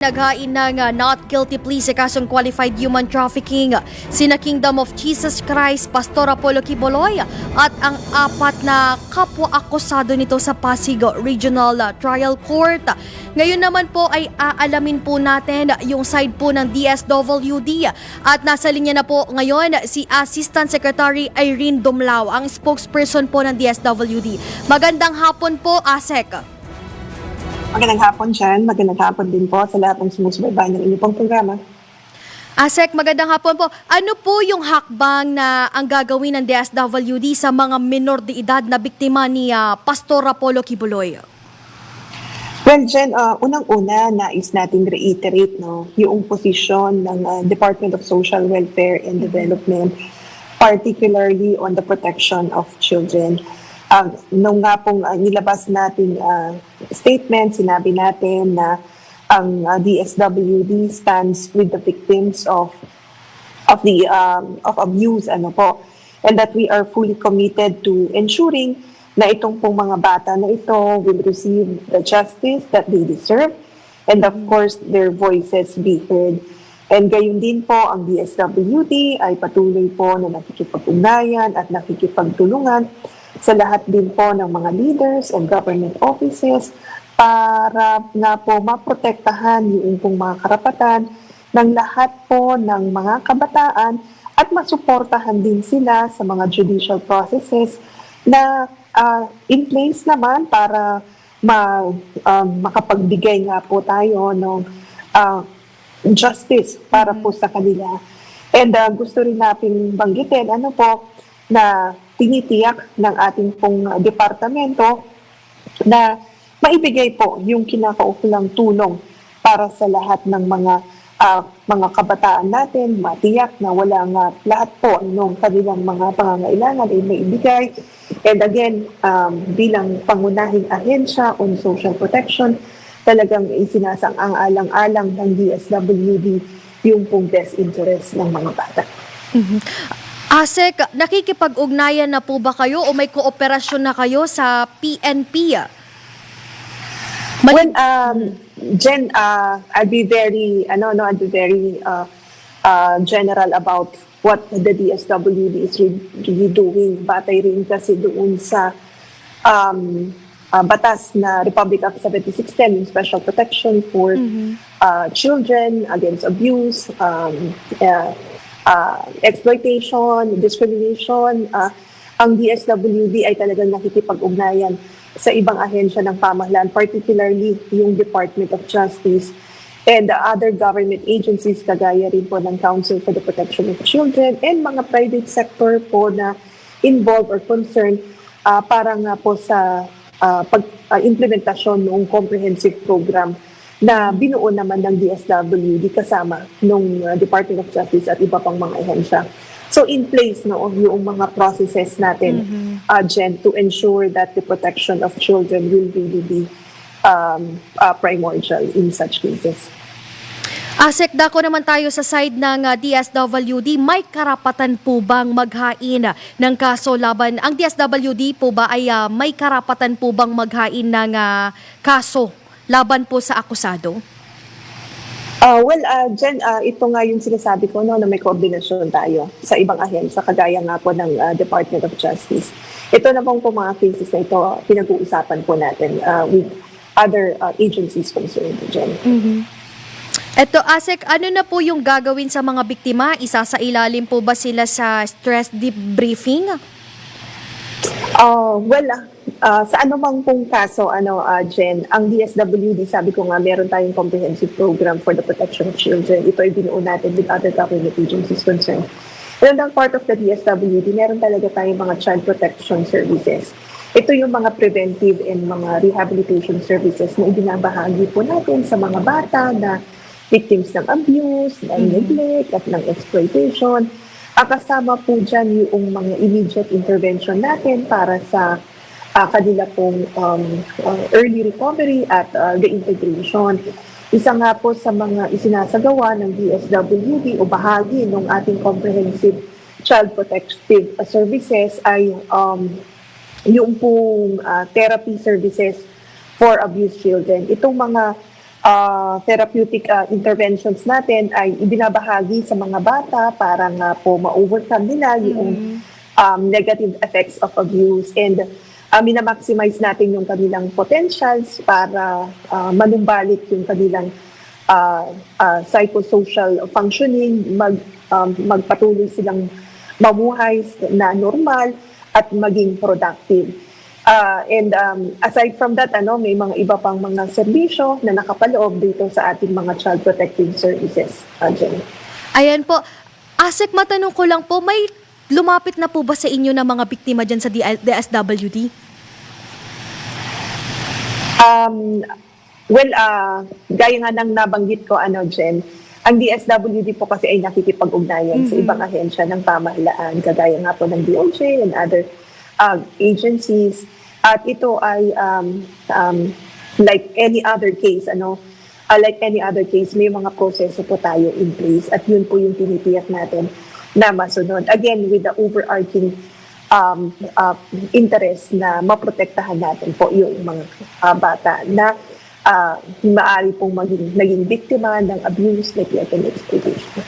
Naghain ng uh, not guilty plea sa kasong qualified human trafficking sina Kingdom of Jesus Christ, Pastor Apollo Kiboloy at ang apat na kapwa-akusado nito sa Pasig Regional Trial Court. Ngayon naman po ay aalamin po natin yung side po ng DSWD at nasa linya na po ngayon si Assistant Secretary Irene Dumlao, ang spokesperson po ng DSWD. Magandang hapon po, ASEC. Magandang hapon dyan. Magandang hapon din po sa lahat ng sumusubaybay ng inyong programa. Asek, magandang hapon po. Ano po yung hakbang na ang gagawin ng DSWD sa mga minor de edad na biktima ni ah, Pastor Apollo Kibuloy? Well, Jen, uh, unang-una, nais natin reiterate no, yung posisyon ng uh, Department of Social Welfare and Development, particularly on the protection of children. Uh, nung nga pong uh, nilabas natin uh, statement, sinabi natin na ang uh, DSWD stands with the victims of of the um, of abuse ano po and that we are fully committed to ensuring na itong pong mga bata na ito will receive the justice that they deserve and of course their voices be heard. And gayon din po ang DSWD ay patuloy po na nakikipag-ugnayan at nakikipagtulungan sa lahat din po ng mga leaders and government offices para nga po maprotektahan yung pong mga karapatan ng lahat po ng mga kabataan at masuportahan din sila sa mga judicial processes na ah, in place naman para ma, ah, makapagbigay nga po tayo ng ah, justice para po sa kanila. And ah, gusto rin natin banggitin ano po na tinitiyak ng ating pong departamento na maibigay po yung kinakaukulang tulong para sa lahat ng mga ah, mga kabataan natin, matiyak na wala nga lahat po ng kanilang mga pangangailangan ay maibigay. And again, um, bilang pangunahing ahensya on social protection, talagang isinasang-alang-alang ng DSWD yung pong best interest ng mga bata. Asek, nakikipag-ugnayan na po ba kayo o may kooperasyon na kayo sa PNP? Well, um, Jen, uh, I'll be very, ano, no, I'll be very uh, uh, general about what the DSWD is re- really doing. Batay rin kasi doon sa um, uh, batas na Republic Act 7610, yung special protection for uh, children against abuse, um, uh, uh, exploitation, discrimination. Uh, ang DSWD ay talagang nakikipag-ugnayan sa ibang ahensya ng pamahalaan, particularly yung Department of Justice and the other government agencies kagaya rin po ng Council for the Protection of Children and mga private sector po na involved or concerned ah, para nga po sa ah, pag, ah, implementasyon ng comprehensive program na binuo naman ng DSWD kasama ng Department of Justice at iba pang mga ahensya. So in place no yung mga processes natin uh, Jen to ensure that the protection of children will really be um, uh, primordial in such cases. Asek, dako naman tayo sa side ng DSWD. May karapatan po bang maghain ng kaso laban? Ang DSWD po ba ay ah, may karapatan po bang maghain ng ah, kaso laban po sa akusado? Uh, well, uh, Jen, uh, ito nga yung sinasabi ko no, na may koordinasyon tayo sa ibang ahensya, kagaya nga po ng uh, Department of Justice. Ito na pong po mga cases na ito, pinag-uusapan po natin uh, with other uh, agencies concerned, Jen. Eto, Asek, ano na po yung gagawin sa mga biktima? Isa sa ilalim po ba sila sa stress debriefing? Uh, well, uh, sa anumang pong kaso, ano, uh, Jen, ang DSWD, sabi ko nga, meron tayong comprehensive program for the protection of children. Ito ay binuo natin with other government agencies concerned. And ang part of the DSWD, meron talaga tayong mga child protection services. Ito yung mga preventive and mga rehabilitation services na ibinabahagi po natin sa mga bata na victims ng abuse, ng neglect, at ng exploitation. Ang kasama po dyan yung mga immediate intervention natin para sa uh, kanila pong um, uh, early recovery at uh, reintegration. Isa nga po sa mga isinasagawa ng DSWD o bahagi ng ating comprehensive child protective services ay um, yung pong uh, therapy services for abused children. Itong mga ah, therapeutic ah, interventions natin ay ibinabahagi sa mga bata para nga po ma-overcome nila yung um, negative effects of abuse and uh, minamaximize natin yung kanilang potentials para ah, manumbalik yung kanilang ah, ah, psychosocial functioning, mag, um, magpatuloy silang mamuhay na normal at maging productive. Ah, and um, aside from that, ano, may mga iba pang mga serbisyo na nakapaloob dito sa ating mga child protective services. Uh. Ayan po. Asek, matanong ko lang po, may lumapit na po ba sa inyo na mga biktima dyan sa DSWD? Um, well, ah, gaya nga ng nabanggit ko, ano, Jen, ang DSWD po kasi ay nakikipag-ugnayan sa ibang ahensya ng pamahalaan, kagaya nga po ng DOJ and other ah, agencies. At ito ay um, um, like any other case, ano, ah, like any other case, may mga proseso po tayo in place at yun po yung tinitiyak natin na masunod. Again, with the overarching um, uh, interest na maprotektahan natin po yung mga uh, bata na uh, maaari pong maging, naging biktima ng abuse, neglect, and exploitation.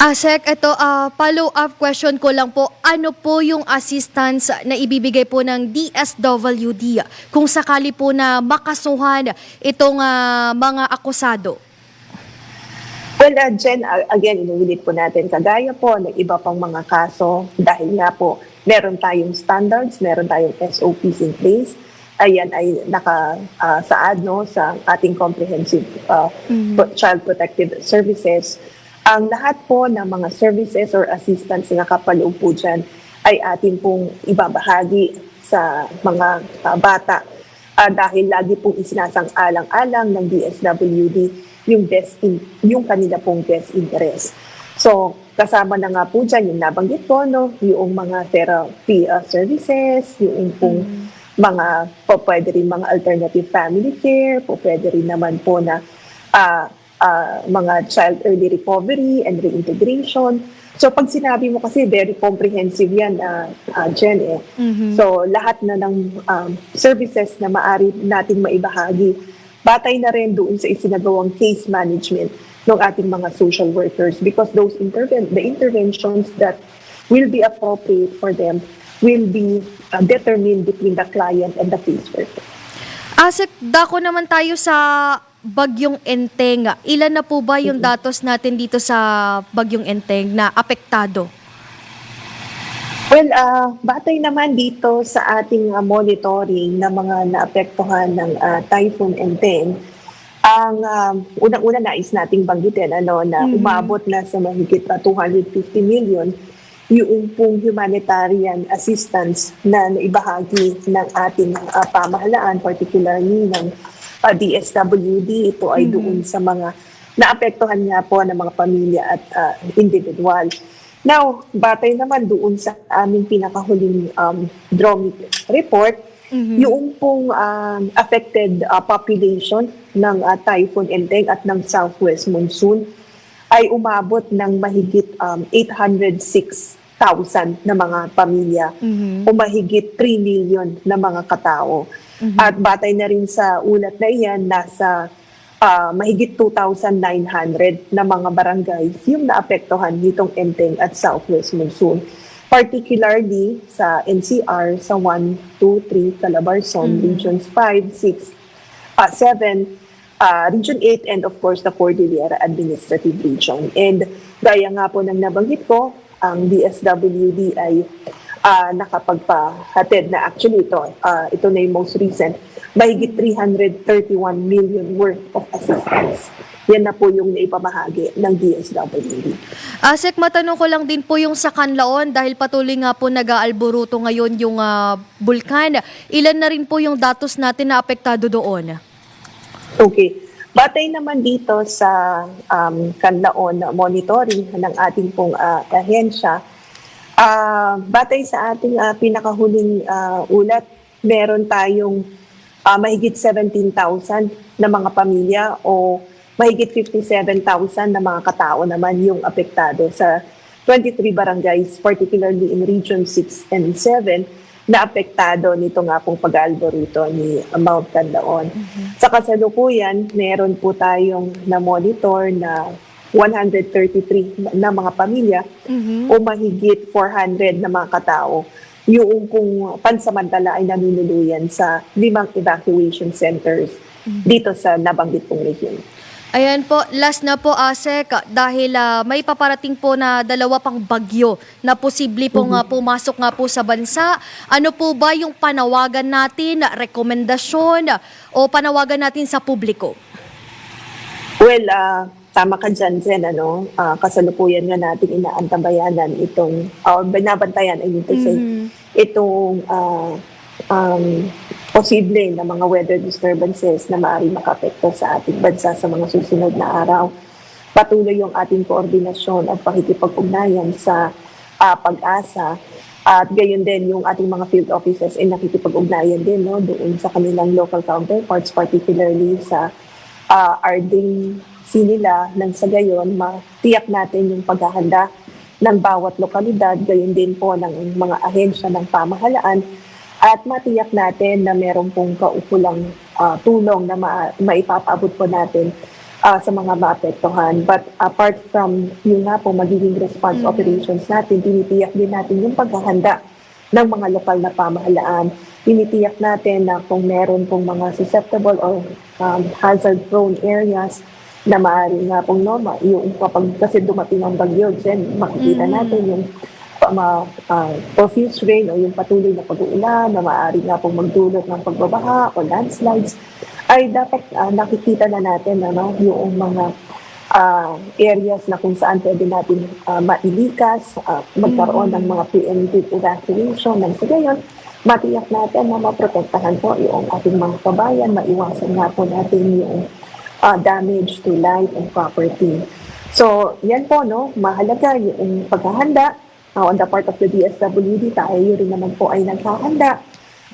Asek, ito, ah, follow-up question ko lang po. Ano po yung assistance na ibibigay po ng DSWD kung sakali po na makasuhan itong ah, mga akusado? Well, uh, Jen, uh, again, inuulit po natin, kagaya po ng iba pang mga kaso, dahil nga po, meron tayong standards, meron tayong SOPs in place, ayan ay naka-saad no, sa ating comprehensive uh, pro- child protective services. Ang lahat po ng mga services or assistance na kapaloob po dyan ay atin pong ibabahagi sa mga uh, bata. Ah, dahil lagi pong isinasang-alang-alang ng DSWD yung best in, yung kanila pong best interest. So, kasama na nga po dyan yung nabanggit ko, no, yung mga therapy ah, services, yung pong mga, po pwede rin mga alternative family care, po pwede rin naman po na ah, ah, mga child early recovery and reintegration. So pag sinabi mo kasi very comprehensive yan, uh, Jen eh. So lahat na ng um, services na maari nating maibahagi, batay na rin doon sa isinagawang case management ng ating mga social workers because those interven the interventions that will be appropriate for them will be uh, determined between the client and the caseworker. Asek, dako naman tayo sa Bagyong Enteng. Ilan na po ba yung datos natin dito sa Bagyong Enteng na apektado? Well, ah, batay naman dito sa ating ah, monitoring ng mga naapektuhan ng ah, Typhoon Enteng, ang ah, unang-una nais nating banggitin ano, na umabot na sa mahigit ah, 250 million yung pong humanitarian assistance na naibahagi ng ating ah, pamahalaan, particularly ng ah, DSWD. Ito ay doon sa mga naapektuhan nga po ng mga pamilya at ah, individual. Now, batay naman doon sa aming pinakahuling um, DROMIC report, yung pong um, affected uh, population ng uh, Typhoon Enteng at ng Southwest Monsoon ay umabot ng mahigit um, 806,000 na mga pamilya o mahigit 3 million na mga katao. At batay na rin sa ulat na iyan, nasa ah, mahigit 2,900 na mga barangays yung naapektuhan nitong Enteng at Southwest Monsoon. Particularly sa NCR, sa 1, 2, 3, Calabarzon, Regions 5, 6, uh, 7, uh, Region 8, and of course the Cordillera Administrative Region. And gaya nga po ng nabanggit ko, ang DSWD ay uh, nakapagpahatid na actually ito, uh, ito na yung most recent, mahigit 331 million worth of assistance. Yan na po yung naipamahagi ng DSWD. Asek, matanong ko lang din po yung sa Kanlaon dahil patuloy nga po nag-aalboruto ngayon yung ah, bulkan. Ilan na rin po yung datos natin na apektado doon? Okay. Batay naman dito sa um, kanlaon monitoring ng ating pong ah, ahensya, ah, batay sa ating ah, pinakahuling ah, ulat, meron tayong ah, mahigit 17,000 na mga pamilya o mahigit 57,000 na mga katao naman yung apektado sa 23 barangays, particularly in Region 6 and 7, naapektado nito nga pong pag-alboruto ni Mount Canlaon. Sa kasalukuyan, meron po tayong na-monitor na 133 na mga pamilya o mahigit 400 na mga katao yung kung pansamantala ay nanunuluyan sa limang evacuation centers dito sa nabanggit pong region. Ayan po, last na po Asek, dahil ah, may paparating po na dalawa pang bagyo na posible pong ah, pumasok nga po sa bansa. Ano po ba yung panawagan natin, rekomendasyon o panawagan natin sa publiko? Well, ah, tama ka dyan, Jen, ano? Ah, kasalukuyan nga natin inaantabayanan itong, or binabantayan, I mean to say, itong ah, um, posible na mga weather disturbances na maaaring makapekto sa ating bansa sa mga susunod na araw. Patuloy yung ating koordinasyon at pakikipag-ugnayan sa ah, pag-asa at gayon din yung ating mga field officers ay nakikipag-ugnayan din no, doon sa kanilang local counterparts, particularly sa uh, Arding Sinila nang sa gayon matiyak natin yung paghahanda ng bawat lokalidad, gayon din po ng mga ahensya ng pamahalaan at matiyak natin na meron pong kaukulang ah, tulong na ma- maipapaabot po natin ah, sa mga maapektuhan. But apart from yung nga po magiging response operations natin, tinitiyak din natin yung paghahanda ng mga lokal na pamahalaan. Tinitiyak natin na kung meron pong mga susceptible or um, hazard-prone areas na maaari nga pong normal, yung kapag kasi dumating ang bagyo, dyan, makikita natin yung ma, ah, profuse rain o yung patuloy na pag-uulan na maaari nga pong magdulot ng pagbabaha o landslides, ay dapat ah, nakikita na natin ano, yung mga ah, areas na kung saan pwede natin ah, mailikas, ah, magkaroon ng mga preemptive evacuation. Ng sa gayon, matiyak natin na maprotektahan po yung ating mga kabayan, maiwasan nga po natin yung ah, damage to life and property. So, yan po, no, mahalaga yung paghahanda. Ah, on the part of the DSWD, tayo rin naman po ay naghahanda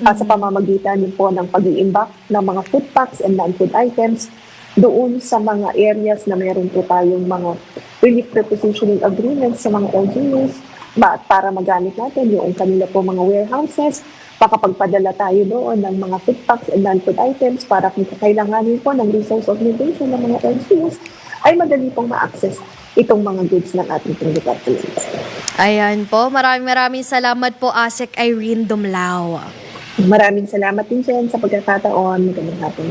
ah, sa pamamagitan din po ng pag-iimbak ng mga food packs and non-food items doon sa mga areas na meron po tayong mga relief prepositioning agreements sa mga LGUs ba, para magamit natin yung kanila po mga warehouses, makapagpadala tayo doon ng mga food packs and non-food items para kung kakailanganin po ng resource augmentation ng mga LGUs, ay madali pong ma-access itong mga goods ng ating department. Ayan po, maraming maraming salamat po Asek Irene Dumlao. Maraming salamat din dyan sa pagkakataon. Magandang hapon.